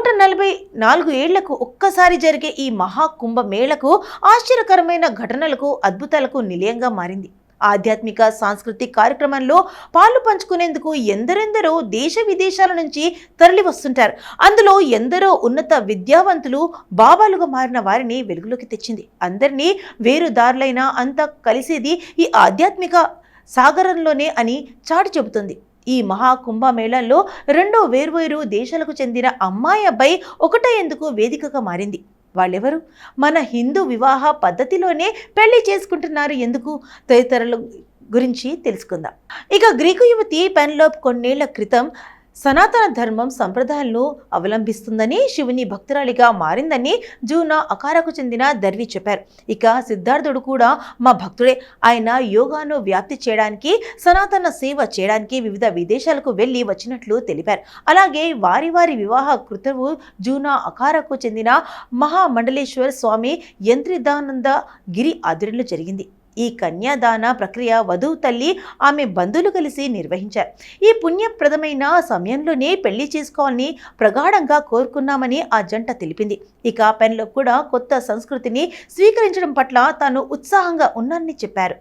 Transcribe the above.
నూట నలభై నాలుగు ఏళ్ళకు ఒక్కసారి జరిగే ఈ మహాకుంభ మేళకు ఆశ్చర్యకరమైన ఘటనలకు అద్భుతాలకు నిలయంగా మారింది. ఆధ్యాత్మిక సాంస్కృతిక కార్యక్రమంలో పాలు పంచుకునేందుకు ఎందరెందరో దేశ విదేశాల నుంచి తరలి వస్తుంటారు. అందులో ఎందరో ఉన్నత విద్యావంతులు బాబాలుగా మారిన వారిని వెలుగులోకి తెచ్చింది. అందరినీ వేరు దారులైన అంతా కలిసేది ఈ ఆధ్యాత్మిక సాగరంలోనే అని చాటి చెబుతుంది. ఈ మహా కుంభమేళాల్లో రెండో వేర్వేరు దేశాలకు చెందిన అమ్మాయి అబ్బాయి ఒకటయ్యేందుకు వేదికగా మారింది? వాళ్ళెవరు? మన హిందూ వివాహ పద్ధతిలోనే పెళ్ళి చేసుకుంటున్నారు ఎందుకు? తదితరుల గురించి తెలుసుకుందాం. ఇక గ్రీకు యువతి పెన్లోప్ కొన్నేళ్ళ క్రితం సనాతన ధర్మం సంప్రదాయాలను అవలంబిస్తుందని శివుని భక్తురాలిగా మారిందని జూనా అకారకు చెందిన దర్వి చెప్పారు. ఇక సిద్ధార్థుడు కూడా మా భక్తుడే. ఆయన యోగాను వ్యాప్తి చేయడానికి సనాతన సేవ చేయడానికి వివిధ విదేశాలకు వెళ్ళి వచ్చినట్లు తెలిపారు. అలాగే వారి వారి వివాహ కృతవు జూనా అకారకు చెందిన మహామండలేశ్వర స్వామి యంత్రిదానంద గిరి ఆధ్వర్యంలో జరిగింది. ఈ కన్యాదాన ప్రక్రియ వధువు తల్లి ఆమె బంధువులు కలిసి నిర్వహించారు. ఈ పుణ్యప్రదమైన సమయంలోనే పెళ్ళి చేసుకోవాలని ప్రగాఢంగా కోరుకున్నామని ఆ జంట తెలిపింది. ఇక పెన్లో కూడా కొత్త సంస్కృతిని స్వీకరించడం పట్ల తాను ఉత్సాహంగా ఉన్నానని చెప్పారు.